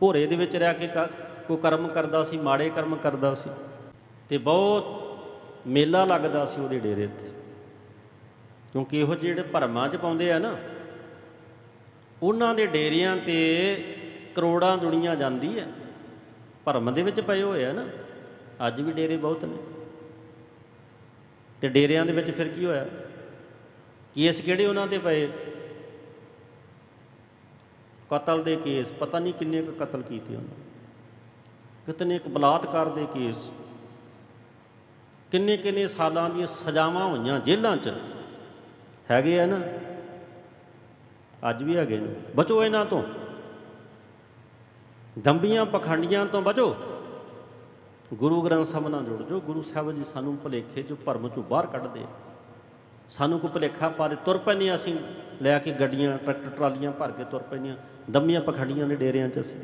ਭੋਰੇ ਦੇ ਵਿੱਚ ਰਹਿ ਕੇ ਕ- ਕੋਈ ਕਰਮ ਕਰਦਾ ਸੀ, ਮਾੜੇ ਕਰਮ ਕਰਦਾ ਸੀ ਤੇ ਬਹੁਤ ਮੇਲਾ ਲੱਗਦਾ ਸੀ ਉਹਦੇ ਡੇਰੇ ਤੇ। ਕਿਉਂਕਿ ਇਹੋ ਜਿਹੇ ਜਿਹੜੇ ਭਰਮਾਂ 'ਚ ਪਾਉਂਦੇ ਆ ਨਾ, ਉਹਨਾਂ ਦੇ ਡੇਰਿਆਂ ਤੇ ਕਰੋੜਾਂ ਦੁਨੀਆ ਜਾਂਦੀ ਹੈ। ਭਰਮ ਦੇ ਵਿੱਚ ਪਏ ਹੋਏ ਆ ਨਾ, ਅੱਜ ਵੀ ਡੇਰੇ ਬਹੁਤ ਨੇ। ਤੇ ਡੇਰਿਆਂ ਦੇ ਵਿੱਚ ਫਿਰ ਕੀ ਹੋਇਆ? ਕੇਸ ਕਿਹੜੇ ਉਹਨਾਂ ਤੇ ਪਏ? ਕਤਲ ਦੇ ਕੇਸ, ਪਤਾ ਨਹੀਂ ਕਿੰਨੇ ਕੁ ਕਤਲ ਕੀਤੇ ਉਹਨਾਂ। ਕਿਤਨੇ ਕੁ ਬਲਾਤਕਾਰ ਦੇ ਕੇਸ। ਕਿੰਨੇ ਕਿੰਨੇ ਸਾਲਾਂ ਦੀਆਂ ਸਜ਼ਾਵਾਂ ਹੋਈਆਂ ਜੇਲ੍ਹਾਂ 'ਚ। ਹੈਗੇ ਆ ਨਾ। ਅੱਜ ਵੀ ਹੈਗੇ ਨੇ। ਬਚੋ ਇਹਨਾਂ ਤੋਂ। ਦੰਬੀਆਂ ਪਖੰਡੀਆਂ ਤੋਂ ਬਚੋ। ਗੁਰੂ ਗ੍ਰੰਥ ਸਾਹਿਬ ਨਾਲ ਜੁੜ ਜੋ ਗੁਰੂ ਸਾਹਿਬ ਜੀ ਸਾਨੂੰ ਭੁਲੇਖੇ ਚੋਂ, ਭਰਮ ਚੋਂ ਬਾਹਰ ਕੱਢਦੇ ਸਾਨੂੰ ਕੋ ਭੁਲੇਖਾ ਪਾ ਦੇ, ਤੁਰ ਪੈਂਦੇ ਹਾਂ ਅਸੀਂ। ਲੈ ਕੇ ਗੱਡੀਆਂ, ਟਰੈਕਟਰ, ਟਰਾਲੀਆਂ ਭਰ ਕੇ ਤੁਰ ਪੈਂਦੀਆਂ। ਦੰਮੀਆਂ ਪਖੰਡੀਆਂ ਦੇ ਡੇਰਿਆਂ 'ਚ ਅਸੀਂ।